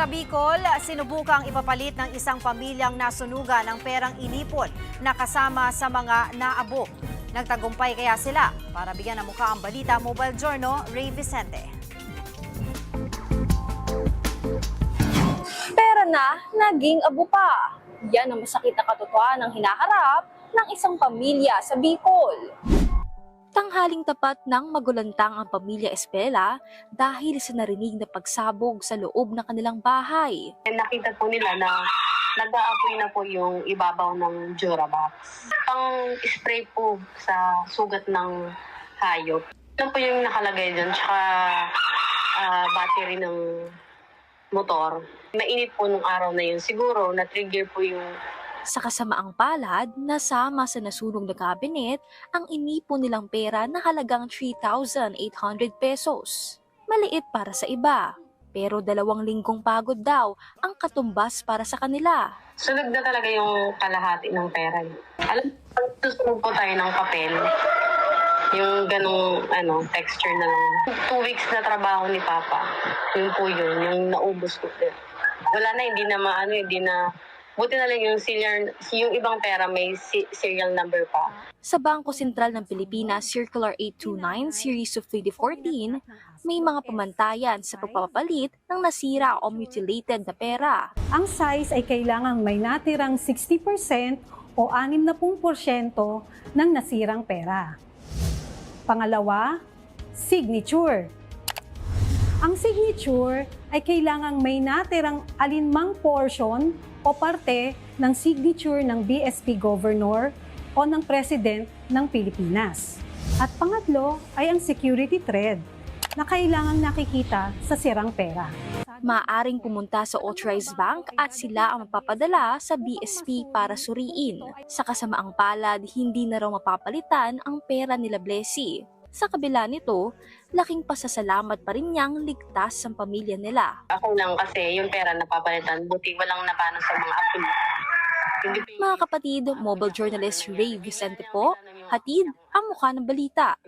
Sa Bicol, sinubukang ipapalit ng isang pamilyang nasunugan ng perang inipon na kasama sa mga naabok. Nagtagumpay kaya sila para bigyan ng mukha ang balita Mobile Journal, Ray Vicente. Pera na, naging abo pa. Yan ang masakit na katotohanan ng hinaharap ng isang pamilya sa Bicol. Tanghaling tapat ng magulantang ang pamilya Espela dahil sa narinig na pagsabog sa loob ng kanilang bahay. nakita po nila na nag-aapoy na po yung ibabaw ng Durabox. Pang spray po sa sugat ng hayop. Ito po yung nakalagay dyan, tsaka ah, battery ng motor. Mainit po nung araw na yun. Siguro, na-trigger po yung Sa kasamaang palad, nasama sa nasunog na kabinet ang inipon nilang pera na halagang 3,800 pesos. Maliit para sa iba, pero dalawang linggong pagod daw ang katumbas para sa kanila. sunog na talaga yung kalahati ng pera. Alam, pag susunog po tayo ng papel, yung ganong ano, texture na lang. Two weeks na trabaho ni Papa. Yun po yun, yung naubos ko. Wala na, hindi na maano, hindi na... Buti na lang yung serial, yung ibang pera may si- serial number pa. Sa Bangko Sentral ng Pilipinas Circular 829 Series of 2014, may mga pamantayan sa pagpapalit ng nasira o mutilated na pera. Ang size ay kailangang may natirang 60% o 60% ng nasirang pera. Pangalawa, signature. Ang signature ay kailangang may natirang alinmang portion o parte ng signature ng BSP Governor o ng President ng Pilipinas. At pangatlo ay ang security thread na kailangang nakikita sa sirang pera. Maaring pumunta sa authorized bank at sila ang mapapadala sa BSP para suriin. Sa kasamaang palad, hindi na raw mapapalitan ang pera nila Blessy. Sa kabila nito, laking pasasalamat pa rin niyang ligtas ang pamilya nila. Ako lang kasi yung pera napapalitan, buti walang napano sa mga apo. Mga kapatid, mobile journalist Ray Vicente po, hatid ang mukha ng balita.